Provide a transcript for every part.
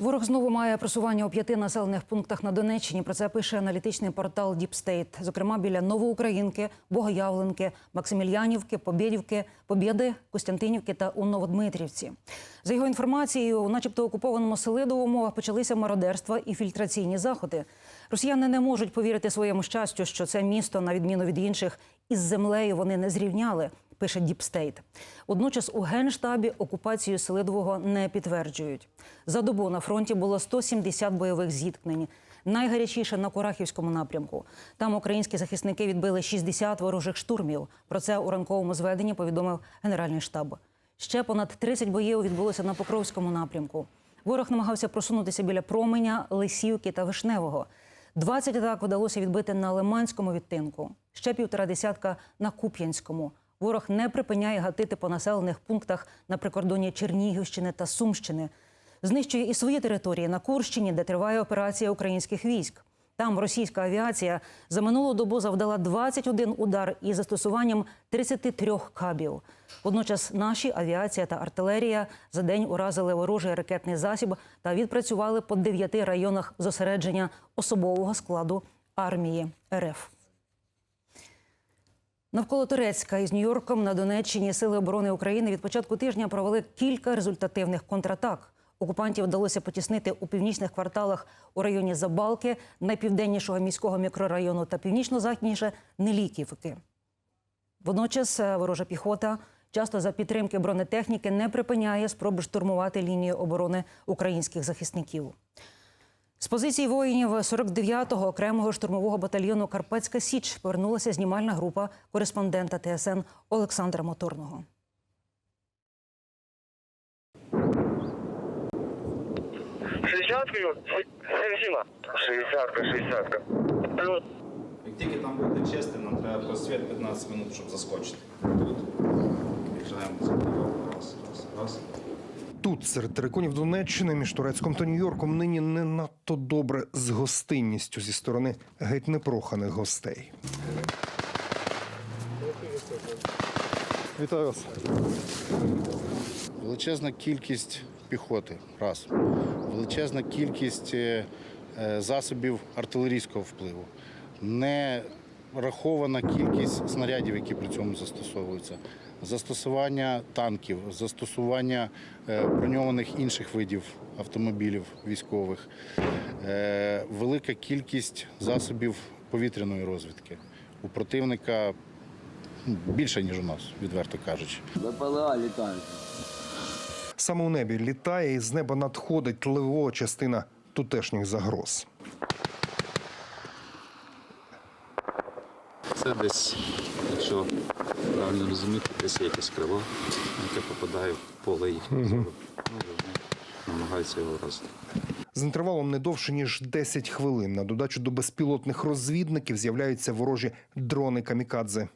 Ворог знову має просування у п'яти населених пунктах на Донеччині. Про це пише аналітичний портал State. Зокрема, біля Новоукраїнки, Богоявленки, Максимільянівки, Побєдівки, Побєди, Костянтинівки та у Новодмитрівці. За його інформацією, у начебто окупованому Селидовому почалися мародерства і фільтраційні заходи. Росіяни не можуть повірити своєму щастю, що це місто, на відміну від інших, із землею вони не зрівняли. Пише Діпстейт. Водночас у генштабі окупацію Селидового не підтверджують. За добу на фронті було 170 бойових зіткнень. Найгарячіше на Курахівському напрямку. Там українські захисники відбили 60 ворожих штурмів. Про це у ранковому зведенні повідомив Генеральний штаб. Ще понад 30 боїв відбулося на Покровському напрямку. Ворог намагався просунутися біля променя, Лисівки та Вишневого. 20 атак вдалося відбити на Лиманському відтинку, ще півтора десятка на Куп'янському. Ворог не припиняє гатити по населених пунктах на прикордоні Чернігівщини та Сумщини. Знищує і свої території на Курщині, де триває операція українських військ. Там російська авіація за минулу добу завдала 21 удар із застосуванням 33 кабів. Водночас наші авіація та артилерія за день уразили ворожий ракетний засіб та відпрацювали по дев'яти районах зосередження особового складу армії РФ. Навколо Турецька із Нью-Йорком на Донеччині сили оборони України від початку тижня провели кілька результативних контратак. Окупантів вдалося потіснити у північних кварталах у районі Забалки, найпівденнішого міського мікрорайону та північно-західніше Неліківки. Водночас е, ворожа піхота, часто за підтримки бронетехніки, не припиняє спроби штурмувати лінію оборони українських захисників. З позиції воїнів 49-го окремого штурмового батальйону Карпатська Січ повернулася знімальна група кореспондента ТСН Олександра Моторного. Шестьдесяткою? Сенсіма. Шестьдесятка, шестьдесятка. Як тільки там буде чисто, нам треба просвіт 15 минут, щоб заскочити. Тут за раз, раз, раз. Тут, серед териконів Донеччини, між Турецьком та Нью-Йорком, нині не надто добре з гостинністю зі сторони геть непроханих гостей. Вітаю вас. Величезна кількість піхоти, раз. Величезна кількість е, е, засобів артилерійського впливу. Не рахована кількість снарядів, які при цьому застосовуються. Застосування танків, застосування е, броньованих інших видів автомобілів військових, е, велика кількість засобів повітряної розвідки. У противника ну, більше, ніж у нас, відверто кажучи. БПЛА літають. Саме у небі літає і з неба надходить левова частина тутешніх загроз. Це десь, правильно розуміти, десь є якесь крило, яке попадає в поле їхнього зору. Намагаються його вразити. З інтервалом не довше ніж 10 хвилин. На додачу до безпілотних розвідників з'являються ворожі дрони камікадзе.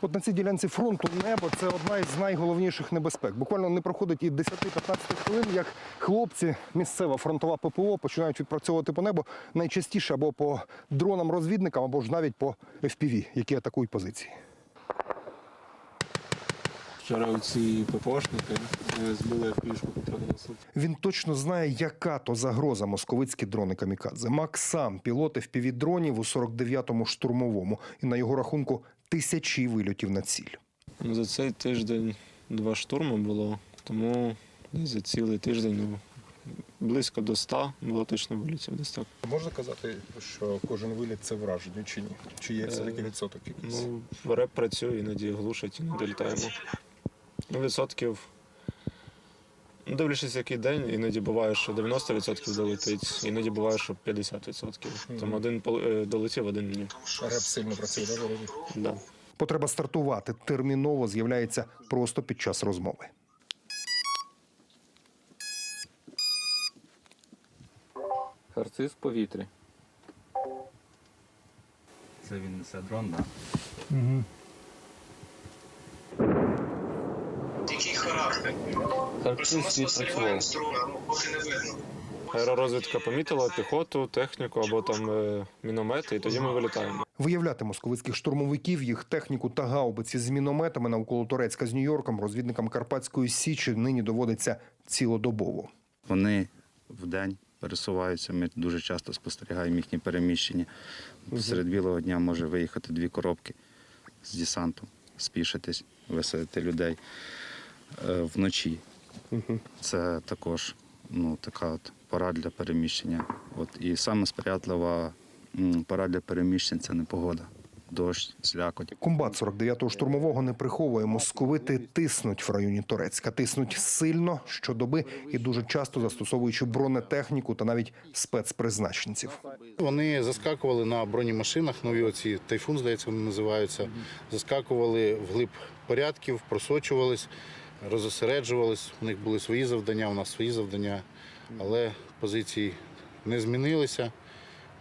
От на цій ділянці фронту небо це одна із найголовніших небезпек. Буквально не проходить і 10-15 хвилин, як хлопці, місцева фронтова ППО починають відпрацьовувати по небу найчастіше або по дронам-розвідникам, або ж навіть по FPV, які атакують позиції. Вчора ці ППОшники е, збили трохи носить. Він точно знає, яка то загроза московицькі дрони камікадзе. Мак сам пілот fpv дронів у 49-му штурмовому, і на його рахунку тисячі вильотів на ціль. Ну, За цей тиждень два штурми було, тому за цілий тиждень ну, близько до 100 було точно вилітів десь так. Можна казати, що кожен виліт це враження чи ні? Чи є все-таки відсоток якийсь? Ну, реп працює, іноді глушить, іноді літаємо. Ну, відсотків. Ну, дивлячись, який день, іноді буває, що 90% долетить, іноді буває, що 50%. Там один е, долетів, один ні. Реп сильно працює, да? Да. Потреба стартувати терміново з'являється просто під час розмови. Харциз в повітрі. Це він несе дрон, так? Який характер? Харциз відпрацював. ну поки не видно. Аеророзвідка помітила піхоту, техніку або там е, міномети, і тоді ми вилітаємо. Виявляти московицьких штурмовиків, їх техніку та гаубиці з мінометами навколо Турецька з Нью-Йорком розвідникам Карпатської Січі нині доводиться цілодобово. Вони вдень пересуваються. Ми дуже часто спостерігаємо їхні переміщення. Серед білого дня може виїхати дві коробки з десантом, спішитись, висадити людей Е, вночі. Це також ну, така от пора для переміщення. От, і саме сприятлива пора для переміщень це непогода. Дощ, слякоть. Комбат 49-го штурмового не приховує. Московити тиснуть в районі Торецька. Тиснуть сильно щодоби і дуже часто застосовуючи бронетехніку та навіть спецпризначенців. Вони заскакували на бронемашинах, нові оці тайфун, здається, вони називаються. Заскакували вглиб порядків, просочувались, розосереджувались. У них були свої завдання, у нас свої завдання, але позиції не змінилися.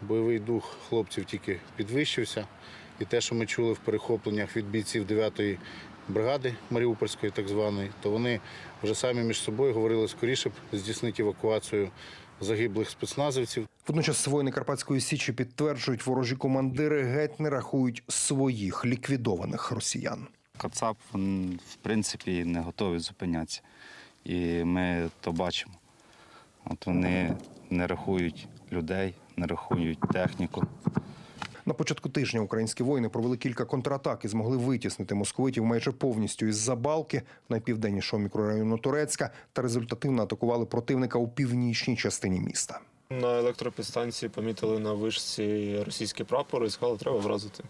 Бойовий дух хлопців тільки підвищився. І те, що ми чули в перехопленнях від бійців 9-ї бригади Маріупольської, так званої, то вони вже самі між собою говорили скоріше б здійснити евакуацію загиблих спецназівців. Водночас воїни Карпатської Січі підтверджують, ворожі командири геть не рахують своїх ліквідованих росіян. Кацап, він, в принципі, не готові зупинятися. І ми то бачимо. От вони не рахують людей, не рахують техніку. На початку тижня українські воїни провели кілька контратак і змогли витіснити московитів майже повністю із Забалки, найпівденнішого мікрорайону Турецька, та результативно атакували противника у північній частині міста. На електропідстанції помітили на вишці російський прапор і сказали, треба вразити.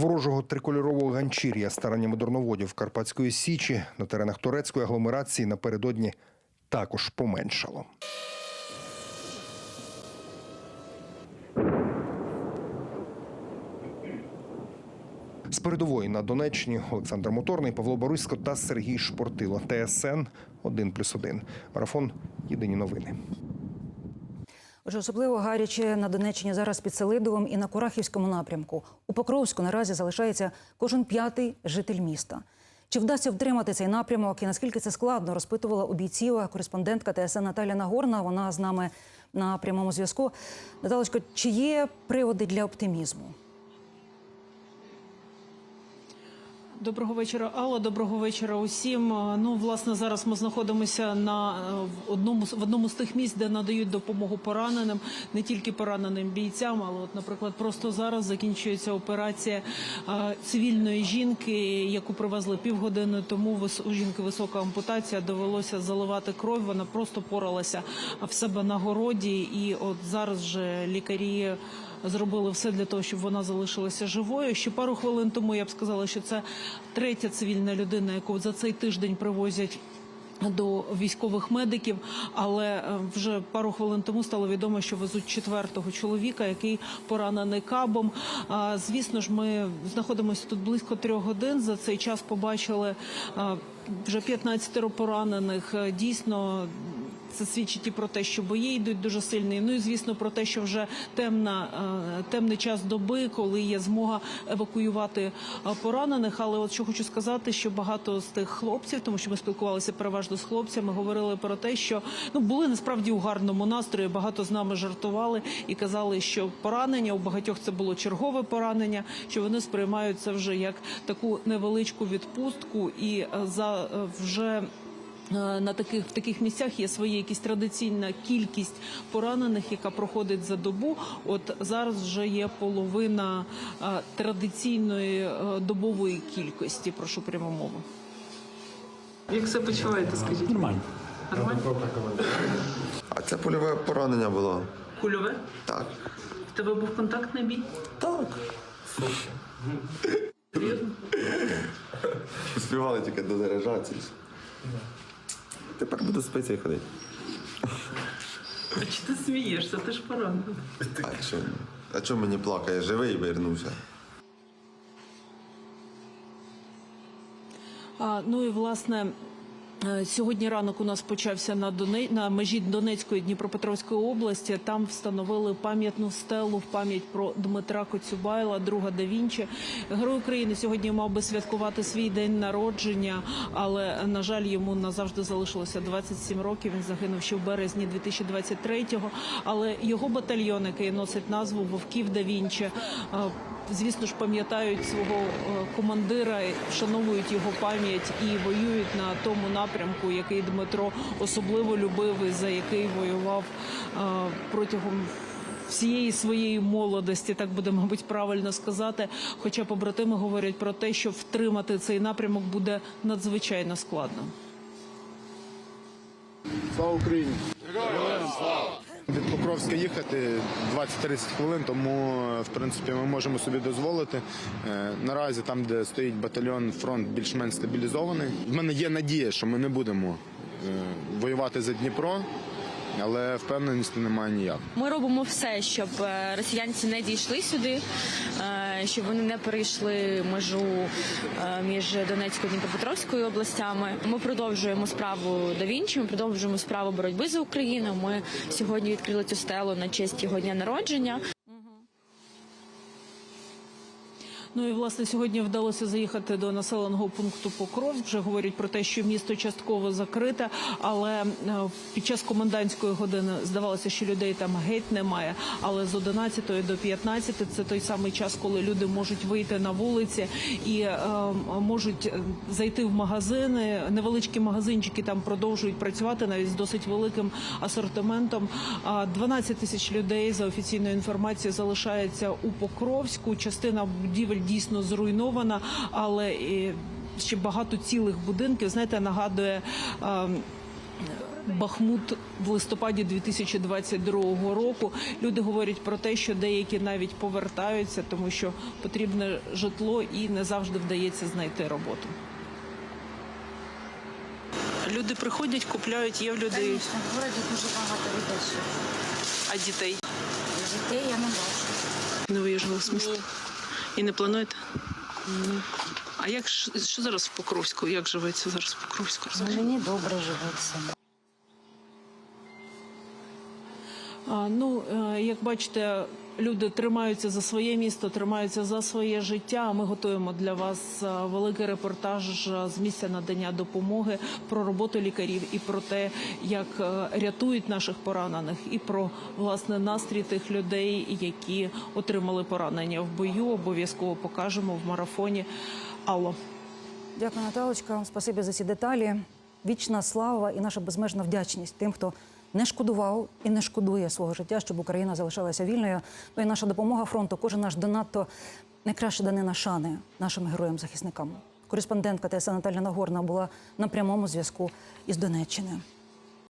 Ворожого трикольорового ганчір'я стараннями дурноводів Карпатської Січі на теренах турецької агломерації напередодні також поменшало. З передової на Донеччині Олександр Моторний, Павло Борисько та Сергій Шпортило. ТСН 1+,1. Марафон. Єдині новини. Отже, особливо гаряче на Донеччині зараз під Селидовим і на Курахівському напрямку. У Покровську наразі залишається кожен п'ятий житель міста. Чи вдасться втримати цей напрямок і наскільки це складно, розпитувала у бійців кореспондентка ТСН Наталя Нагорна. Вона з нами на прямому зв'язку. Наталочко, чи є приводи для оптимізму? Доброго вечора, Алла. Доброго вечора усім. Е, Ну, власне, зараз ми знаходимося на е, в одному в одному з тих місць, де надають допомогу пораненим, не тільки пораненим бійцям, але, от, наприклад, просто зараз закінчується операція е, цивільної жінки, яку привезли півгодини тому. Вис- У жінки висока ампутація, довелося заливати кров. Вона просто поралася в себе на городі, і от зараз же лікарі зробили все для того, щоб вона залишилася живою. Ще пару хвилин тому я б сказала, що це третя цивільна людина, яку за цей тиждень привозять. До військових медиків, але е, вже пару хвилин тому стало відомо, що везуть четвертого чоловіка, який поранений кабом. Звісно ж, ми знаходимося тут близько трьох годин. За цей час побачили вже 15 поранених. Е, Дійсно, це свідчить і про те, що бої йдуть дуже сильні. Ну і звісно про те, що вже темна е, темний час доби, коли є змога евакуювати е, поранених. Але от що хочу сказати, що багато з тих хлопців, тому що ми спілкувалися переважно з хлопцями, говорили про те, що ну були насправді у гарному настрої. Багато з нами жартували і казали, що поранення у багатьох це було чергове поранення, що вони сприймають це вже як таку невеличку відпустку, і е, за вже. Е, На таких в таких місцях є своя якась традиційна кількість поранених, яка проходить за добу. От зараз вже є половина е, традиційної е, добової кількості. Прошу пряму мову. Як себе почуваєте? Скажіть нормально. Нормально? А це польове поранення було. Кульове? Так. В тебе був контактний бій? Так. Співали тільки до заряджатися. Тепер буду спиці ходити. А чи ти смієшся? Ти ж поранений. А що? А чому мені плакає? Живий вернувся. А, ну і власне. Е, Сьогодні ранок у нас почався на Доне... на межі Донецької Дніпропетровської області. Там встановили пам'ятну стелу в пам'ять про Дмитра Коцюбайла, друга да Вінчі. Герой України сьогодні мав би святкувати свій день народження, але на жаль, йому назавжди залишилося 27 років. Він загинув ще в березні 2023-го. Але його батальйон, який носить назву Вовків да Вінчі, е, звісно ж пам'ятають свого е, командира, вшановують його пам'ять і воюють на тому напрямку, який Дмитро особливо любив і за який воював е, протягом. Всієї своєї молодості, так буде, мабуть, правильно сказати. Хоча побратими говорять про те, що втримати цей напрямок буде надзвичайно складно. Слава Україні! Від Покровська їхати 20-30 хвилин, тому в принципі ми можемо собі дозволити. Е, Наразі там, де стоїть батальйон, фронт більш-менш стабілізований. В мене є надія, що ми не будемо е, воювати за Дніпро, але впевненості немає ніяк. Ми робимо все, щоб е, росіянці не дійшли сюди, е, щоб вони не перейшли межу е, між Донецькою і Дніпропетровською областями. Ми продовжуємо справу до Вінчі, ми продовжуємо справу боротьби за Україну. Ми сьогодні відкрили цю стелу на честь його дня народження. Ну і власне сьогодні вдалося заїхати до населеного пункту Покров. Вже говорять про те, що місто частково закрите, але е, під час комендантської години здавалося, що людей там геть немає. Але з 11 до 15 – це той самий час, коли люди можуть вийти на вулиці і е, можуть е, зайти в магазини. Невеличкі магазинчики там продовжують працювати навіть з досить великим асортиментом. А 12 тисяч людей за офіційною інформацією залишається у Покровську. Частина будівель дійсно зруйнована, але ще багато цілих будинків. Знаєте, нагадує. ем, Бахмут в листопаді 2022 року. Люди говорять про те, що деякі навіть повертаються, тому що потрібне житло і не завжди вдається знайти роботу. Люди приходять, купляють, є в людей. В городі дуже багато людей. ще. А дітей Дітей я не бачу. не виїжджали з міста. І не плануєте? А як що зараз в Покровську? Як живеться зараз в Покровську? Мені добре живеться. А, ну, е, як бачите, люди тримаються за своє місто, тримаються за своє життя. Ми готуємо для вас е, великий репортаж е, з місця надання допомоги про роботу лікарів і про те, як е, рятують наших поранених, і про власне настрій тих людей, які отримали поранення в бою. Обов'язково покажемо в марафоні. Алло. Дякую, Наталочка. Спасибі за ці деталі. Вічна слава і наша безмежна вдячність тим, хто не шкодував і не шкодує свого життя, щоб Україна залишалася вільною. Ну і наша допомога фронту, кожен наш донат то найкраща данина шани нашим героям-захисникам. Кореспондентка ТСН Наталя Нагорна була на прямому зв'язку із Донеччини.